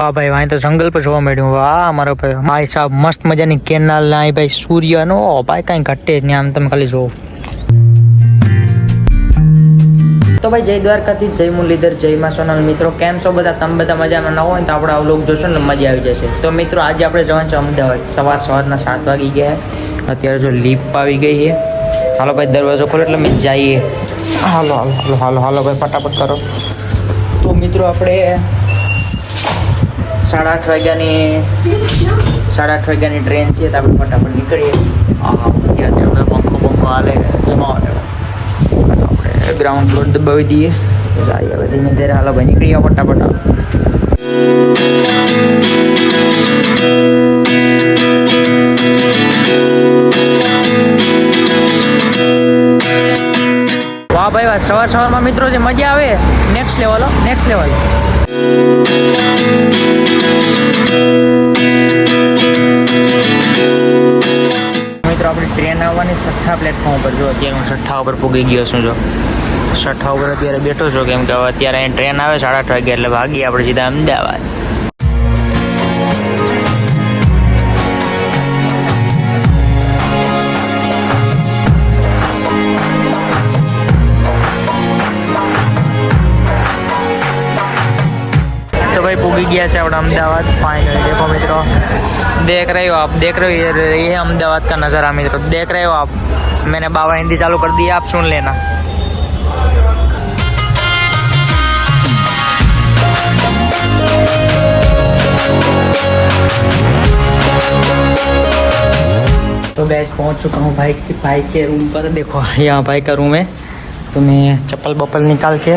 વાહ ભાઈ વાય તો જંગલ પર જોવા મળ્યું. વાહ મારો ભાઈ ભાઈ સાહેબ મસ્ત મજાની કેનાલ ના ભાઈ, સૂર્યનો. ભાઈ, કાંઈ ઘટે જ નહીં, આમ તમે ખાલી જોવો તો ભાઈ, જય દ્વારકાથી જય મુરલીધર, જય માં સોનલ. મિત્રો, કેમ છો બધા? તમે બધા મજામાં ન હોય તો આપણે આવું વ્લોગ જોશો ને મજા આવી જશે. તો મિત્રો, આજે આપણે જવાનું છે અમદાવાદ. સવાર સવારના સાત વાગી ગયા. અત્યારે જો લીપ આવી ગઈ છે. હાલો ભાઈ, દરવાજો ખોલો એટલે અમે જઈએ. હાલો હાલો હાલો હાલો ભાઈ, ફટાફટ કરો. તો મિત્રો, આપણે સાડા આઠ વાગ્યાની સાડા આઠ વાગ્યાની ટ્રેન છે તો આપણે ફટાફટ નીકળીએ. હા અત્યારે આપણે પંખો પંખો હાલે જમાવા આપણે ગ્રાઉન્ડ ફ્લોર દબાવી દઈએ. જઈએ હવે ધીમે ધીરે. હાલો ભાઈ નીકળીએ ફટાફટ. વાહ ભાઈ વાહ સવાર સવારમાં મિત્રો જે મજા આવે નેક્સ્ટ લેવલ નેક્સ્ટ લેવલ છઠ્ઠા પ્લેટફોર્મ ઉપર જો અત્યારે હું છઠ્ઠા ઉપર પૂગી ગયો છું જો. છઠ્ઠા ઉપર અત્યારે બેઠો છું કેમ કે અત્યારે અહીં ટ્રેન આવે સાડા આઠ વાગે એટલે ભાગીએ આપણે સીધા અમદાવાદ. पूगी गया से अहमदाबाद फाइनल देखो मित्रों, देख रहे हो आप, देख रहे हो ये ये अहमदाबाद का नज़ारा मित्रों, देख रहे हो आप। मैंने बाबा हिंदी चालू कर दिया आप सुन लेना। तो गैस पहुँच चुका हूँ भाई के भाई के रूम पर, देखो, यहाँ भाई का रूम है। तो मैं चप्पल बप्पल निकाल के,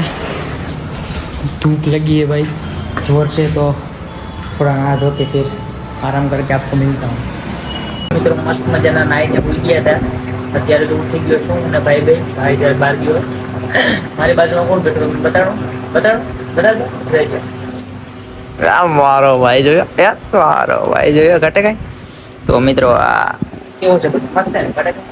धूप लगी है भाई। जोर से तो थोड़ा नहा धो के फिर आराम करके आपको मिलता हूँ મિત્રો મસ્ત મજાના નાઈને ભૂલી ગયા હતા અત્યારે તો ઉઠી ગયો છું અને ભાઈ ભાઈ ભાઈ જ્યારે બહાર ગયો મારી બાજુમાં કોણ બેઠો તમને બતાડો બતાડો બતાડો જય જય આ મારો ભાઈ જોયો એ મારો ભાઈ જોયો ઘટે કઈ તો મિત્રો આ કેવું છે બધું મસ્ત છે ને ઘટે કઈ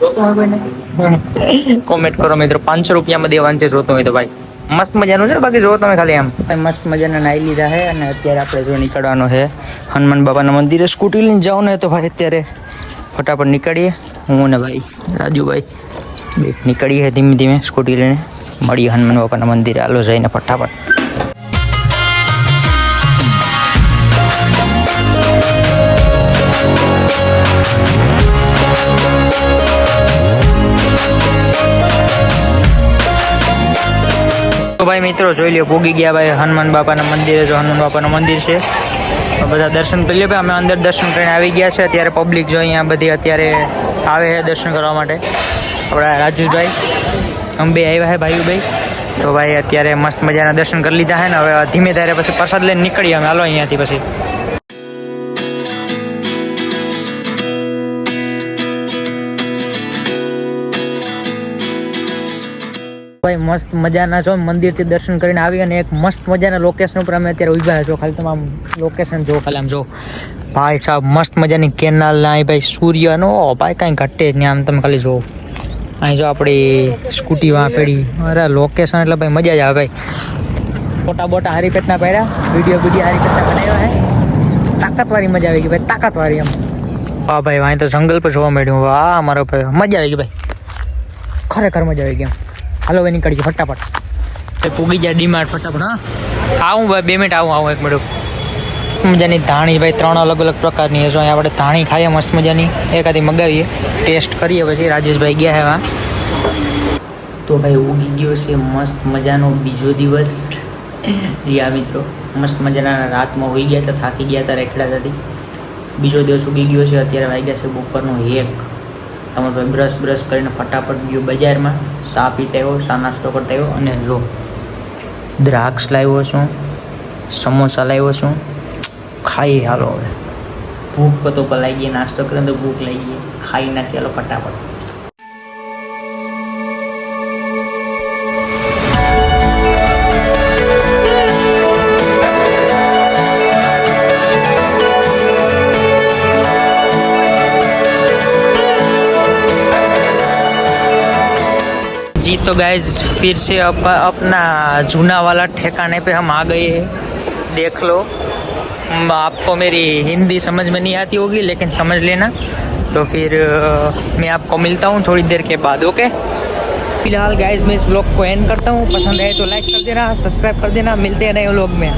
જોતું હોય કોઈને કોમેન્ટ કરો મિત્રો પાંચસો રૂપિયામાં દેવાનું છે જોતું હોય તો ભાઈ મસ્ત મજાનું છે બાકી? જો તમે ખાલી એમ. મસ્ત મજાના નાઈ લીધા છે અને અત્યારે આપણે જો નીકળવાનું છે હનુમાન બાબાના મંદિરે સ્કૂટી લઈને જાઓ ને તો ભાઈ અત્યારે ફટાફટ નીકળીએ. હું ને ભાઈ, રાજુભાઈ બે નીકળીએ ધીમે ધીમે સ્કૂટી લઈને. મળીએ હનુમાન બાપાના મંદિરે. હાલો જઈને ફટાફટ. ભાઈ મિત્રો, જોઈ લ્યો પૂગી ગયા ભાઈ હનુમાન બાપાના મંદિરે. જો હનુમાન બાપાનું મંદિર છે બધા દર્શન કરી લ્યો ભાઈ. અમે અંદર દર્શન કરીને આવી ગયા છે. અત્યારે પબ્લિક જો અહીંયા બધી અત્યારે આવે છે દર્શન કરવા માટે. આપણા રાજેશભાઈ, અંબે આવ્યા છે ભાઈ ભાઈ તો ભાઈ અત્યારે મસ્ત મજાના દર્શન કરી લીધા છે ને. હવે ધીમે ધારે પછી પ્રસાદ લઈને નીકળીએ અમે. હાલો અહીંયાથી પછી. ભાઈ, મસ્ત મજાના છો. મંદિરથી દર્શન કરીને આવી અને એક મસ્ત મજાના લોકેશન ઉપર અમે અત્યારે ઊભા છો. ખાલી તમામ લોકેશન જો ખાલી આમ જો ભાઈ સાહેબ, મસ્ત મજાની કેનાલ ના અહીં ભાઈ સૂર્યનો ભાઈ, કાંઈ ઘટે જ નહીં. આમ તમે ખાલી જો અહીં જો આપણી સ્કૂટી વાપેડી અરે લોકેશન એટલે ભાઈ મજા જ આવે ભાઈ. ફોટા બોટા હારી પેટના પહેર્યા વીડિયો વીડિયો હારી પેટના બનાવ્યા હે. તાકાતવાળી મજા આવી ગઈ ભાઈ, તાકાતવાળી એમ વાહ ભાઈ, વાંહી તો જંગલ પર જોવા મળ્યું. વાહ, મારો ભાઈ, મજા આવી ગઈ ભાઈ. ખરેખર મજા આવી ગઈ એમ. હાલો ભાઈ નીકળી ગયો ફટાફટ. તો પૂગી જાય ડીમાર્ટ ફટાફટ હા. આવું ભાઈ બે મિનિટ આવું આવું એક મિનિટ મજાની ધાણી ભાઈ ત્રણ અલગ અલગ પ્રકારની છે જો અહીંયા આપણે ધાણી ખાઈએ મસ્ત મજાની. એકાદી મગાવીએ. ટેસ્ટ કરીએ પછી. રાજેશભાઈ ગયા એવા. તો ભાઈ ઉગી ગયો છે મસ્ત મજાનો બીજો દિવસ. આ મિત્રો. મસ્ત મજાના રાતમાં હોઈ ગયા હતા થાકી ગયા હતા રેખડાતાથી બીજો દિવસ ઉગી ગયો છે. અત્યારે વાગ્યા છે બપોરનો એક. તમે ભાઈ બ્રશ બ્રશ કરીને ફટાફટ ગયો બજારમાં. ચા પીતા આવ્યો ચા નાસ્તો કરતા આવ્યો અને જો દ્રાક્ષ લાવ્યો છું, સમોસા લાવ્યો છું. ખાઈ હાલો હવે. ભૂખ તો પલાઈ ગઈ, નાસ્તો કરીને તો ભૂખ લાગી ગઈ. ખાઈ નાખી, હાલો ફટાફટ. जी तो गाइज़ फिर से अप, अपना जूना वाला ठिकाने पे हम आ गए हैं। देख लो। आपको मेरी हिंदी समझ में नहीं आती होगी लेकिन समझ लेना। तो फिर मैं आपको मिलता हूँ थोड़ी देर के बाद ओके? फ़िलहाल गाइज़ मैं इस ब्लॉग को एंड करता हूँ। पसंद आए तो लाइक कर देना सब्सक्राइब कर देना। मिलते हैं नए व्लॉग में।